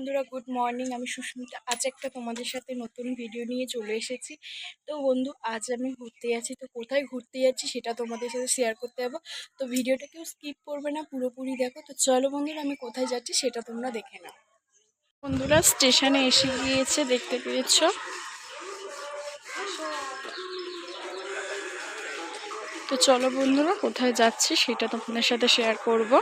বন্ধুরা good morning আমি সুস্মিতা। আজ একটা তোমাদের সাথে নতুন ভিডিও নিয়ে চলে এসেছি। তো বন্ধু, আজ আমি ঘুরতে যাচ্ছি। তো কোথায় ঘুরতে যাচ্ছি সেটা তোমাদের সাথে শেয়ার করতে যাব। তো ভিডিওটা কেউ স্কিপ করবে না, পুরোপুরি দেখো। তো চলো বন্ধুরা, আমি কোথায় যাচ্ছি সেটা তোমরা দেখে নাও। বন্ধুরা স্টেশনে এসে গিয়েছে, দেখতে পেয়েছ? তো চলো বন্ধুরা, কোথায় যাচ্ছি সেটা তোমাদের সাথে শেয়ার করব।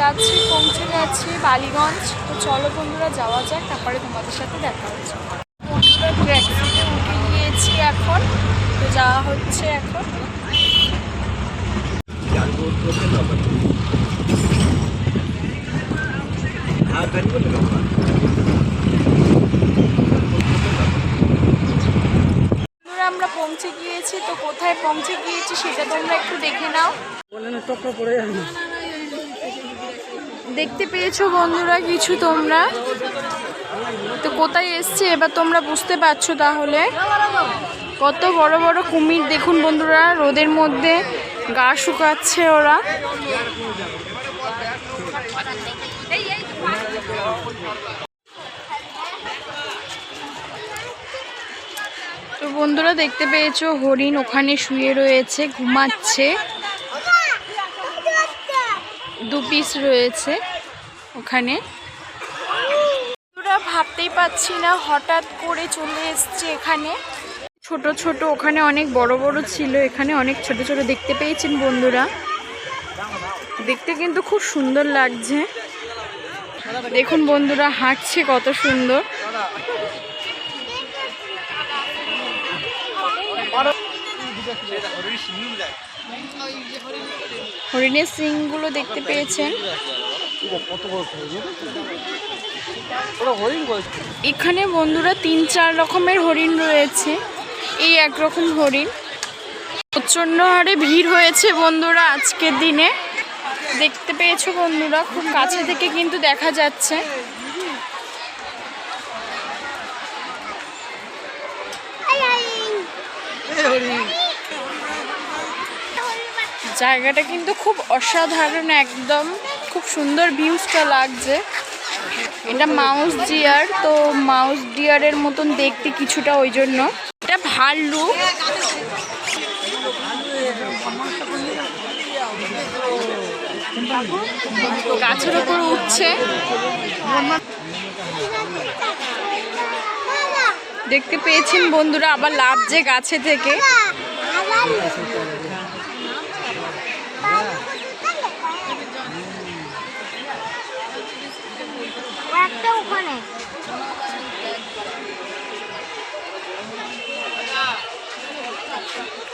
যাচ্ছি, পৌঁছে যাচ্ছি বালিগঞ্জ। তো চলো বন্ধুরা, যাওয়া যাক, তারপরে তোমাদের সাথে দেখা হচ্ছে। এখন। তো যাওয়া হচ্ছে এখন। আমরা পৌঁছে গিয়েছি। তো কোথায় পৌঁছে গিয়েছি, সেটা তোমরা একটু দেখে নাও। দেখতে পেয়েছ বন্ধুরা কিছু তোমরা? তো কোথায় এসছে এবার তোমরা বুঝতে পারছ তাহলে। কত বড় বড় কুমির, দেখুন বন্ধুরা, রোদের মধ্যে গা শুকাচ্ছে ওরা। তো বন্ধুরা দেখতে পেয়েছ, হরিণ ওখানে শুয়ে রয়েছে, ঘুমাচ্ছে। দু পিস রয়েছে। ওখানে। বন্ধুরা ভাবতেই পাচ্ছি না হঠাৎ করে চলে এসছে এখানে। ছোট ছোট ওখানে অনেক বড় বড় ছিল এখানে অনেক ছোট ছোট দেখতে পেয়েছেন বন্ধুরা। দেখতে কিন্তু খুব সুন্দর লাগছে। দেখুন বন্ধুরা হাঁটছে কত সুন্দর। হরিণের সিংগুলো দেখতে পেয়েছেন। এখানে বন্ধুরা তিন চার রকমের হরিণ রয়েছে। এই একরকম হরিণ। প্রচণ্ড হারে ভিড় হয়েছে বন্ধুরা আজকের দিনে। দেখতে পেয়েছ বন্ধুরা, খুব কাছে থেকে কিন্তু দেখা যাচ্ছে। জায়গাটা কিন্তু খুব অসাধারণ একদম। খুব সুন্দর ভিউজটা লাগছে। এটা মাউস ডিয়ার তো মাউস ডিয়ারের মতন দেখতে কিছুটা ওই জন্য। এটা ভাল্লুক। গাছের উপর উঠছে। দেখতে পেয়েছেন বন্ধুরা, আবার লাভছে গাছে থেকে। ওখানে।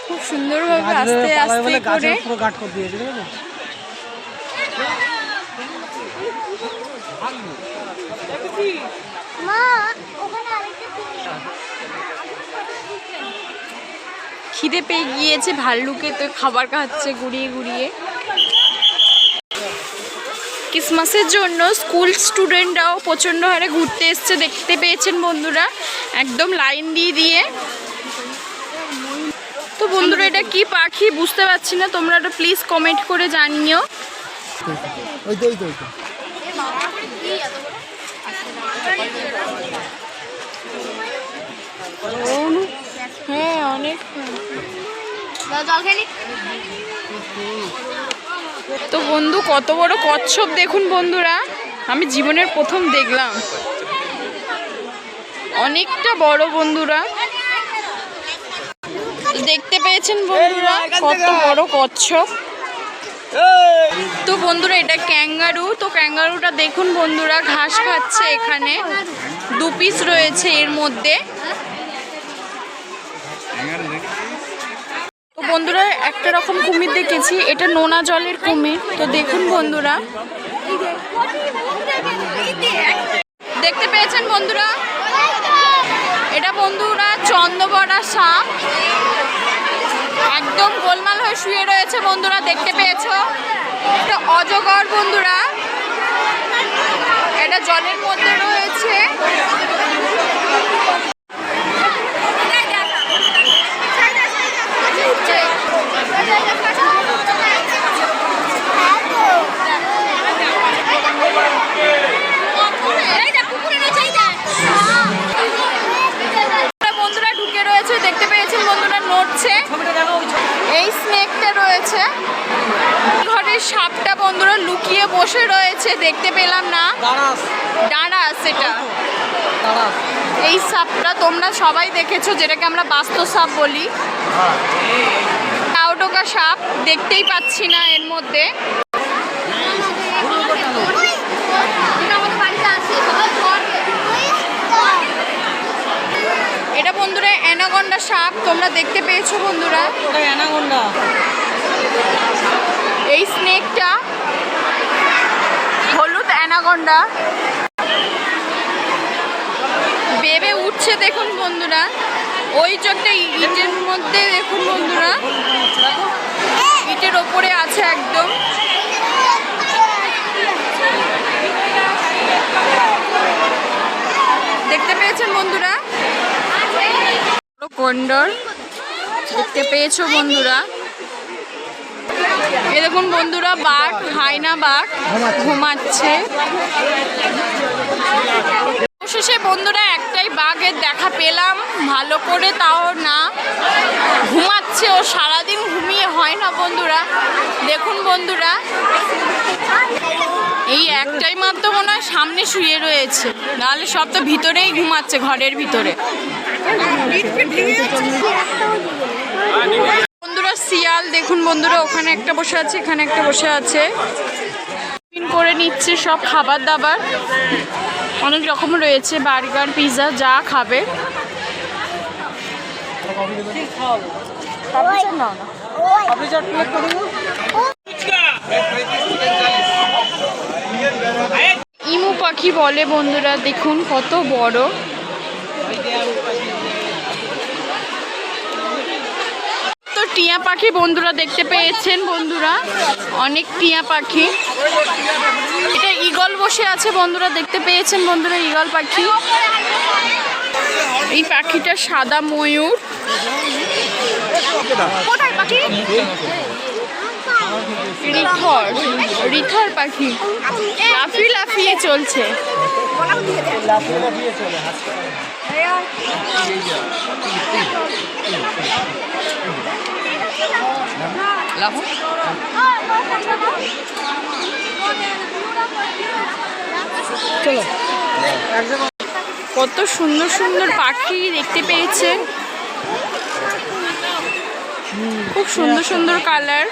খুব সুন্দরভাবে আস্তে আস্তে করে। পুরো গাট করে দিয়েছে ঠিক আছে? খিদে পেয়ে গিয়েছে ভাল্লুকে তো খাবার খাচ্ছে গুড়িয়ে গুড়িয়ে। ক্রিসমাসের জন্য স্কুল স্টুডেন্টরাও প্রচণ্ড হারে ঘুরতে এসছে দেখতে পেয়েছেন বন্ধুরা। একদম লাইন দিয়ে দিয়ে। তো বন্ধুরা এটা কি পাখি বুঝতে পারছি না তোমরা এটা প্লিজ কমেন্ট করে জানিও। হ্যাঁ অনেক। তো বন্ধু কত বড় কচ্ছপ দেখুন বন্ধুরা। আমি জীবনের প্রথম দেখলাম। অনেকটা বড় বন্ধুরা। দেখতে পেয়েছেন বন্ধুরা কত বড় কচ্ছপ। তো বন্ধুরা এটা ক্যাঙ্গারু। তো ক্যাঙ্গারুটা দেখুন বন্ধুরা ঘাস খাচ্ছে এখানে। দু পিস রয়েছে এর মধ্যে। বন্ধুরা, একটা রকম কুমির দেখেছি। এটা নোনা জলের কুমির। তো দেখুন বন্ধুরা। দেখতে পেয়েছেন বন্ধুরা? এটা বন্ধুরা চন্দ্রবড়া সাপ। একদম গোলমাল হয়ে শুয়ে রয়েছে বন্ধুরা, দেখতে পেয়েছ? এটা অজগর বন্ধুরা। এটা জলের মধ্যে রয়েছে। সাপটা বন্ধুরা লুকিয়ে বসে রয়েছে দেখতে পেলাম না। ডাঁড়া সেটা এই সাপটা তোমরা সবাই দেখেছ যেটাকে আমরা বাস্তু সাপ বলি। কাউডোকা সাপ দেখতেই পাচ্ছি না এর মধ্যে। এটা বন্ধুরা অ্যানাগন্ডা সাপ তোমরা দেখতে পেয়েছ বন্ধুরা। ওটা অ্যানাকোন্ডা। এই স্নেকটা হলুদ অ্যানাগন্ডা বেবে উঠছে দেখুন বন্ধুরা। ওই যে ইটের মধ্যে দেখুন বন্ধুরা। ইটের ওপরে আছে একদম। দেখতে পেয়েছেন বন্ধুরা? কন্ডর দেখতে পেয়েছ বন্ধুরা? এ দেখুন বন্ধুরা, বাঘ হায়না বাঘ ঘুমাচ্ছে। অবশেষে বন্ধুরা, একটাই বাঘের দেখা পেলাম। ভালো করে তাও না ঘুমাচ্ছে, ও সারাদিন ঘুমিয়ে হয় না বন্ধুরা। দেখুন বন্ধুরা, এই একটাই মাত্র মনে হয় সামনে শুয়ে রয়েছে। নাহলে সব তো ভিতরেই ঘুমাচ্ছে, ঘরের ভিতরে। শিয়াল দেখুন বন্ধুরা, ওখানে একটা বসে আছে, এখানে একটা বসে আছে। করে নিচ্ছে সব খাবার দাবার অনেক রকম রয়েছে, বার্গার পিৎজা যা খাবে। ইমু পাখি বলে বন্ধুরা, দেখুন কত বড়। টিয়া পাখি বন্ধুরা দেখতে পেয়েছেন বন্ধুরা। অনেক টিয়া পাখি। এটা ঈগল বসে আছে বন্ধুরা দেখতে পেয়েছেন বন্ধুরা ঈগল পাখি। এই পাখিটা সাদা ময়ূর। কোথায় পাখি? রিথর রিথর পাখি। লাফিয়ে লাফিয়ে চলছে। চলে কত সুন্দর সুন্দর পাখি দেখতে পেয়েছে। খুব সুন্দর সুন্দর কালার।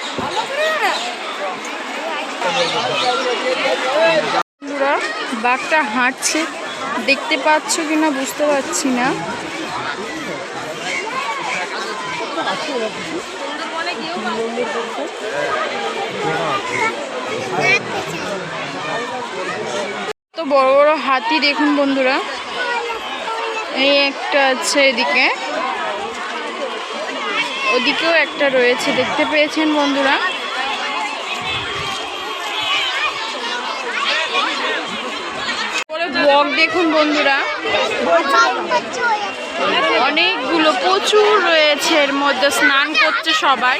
বাঘটা হাঁটছে। দেখতে পাচ্ছ কিনা বুঝতে পারছি না। তো বড় বড় হাতি দেখুন বন্ধুরা। এই একটা আছে এদিকে। ওদিকেও একটা রয়েছে, দেখতে পেয়েছেন বন্ধুরা? ব্লগ দেখুন বন্ধুরা। অনেকগুলো প্রচুর রয়েছে এর মধ্যে স্নান করছে সবাই।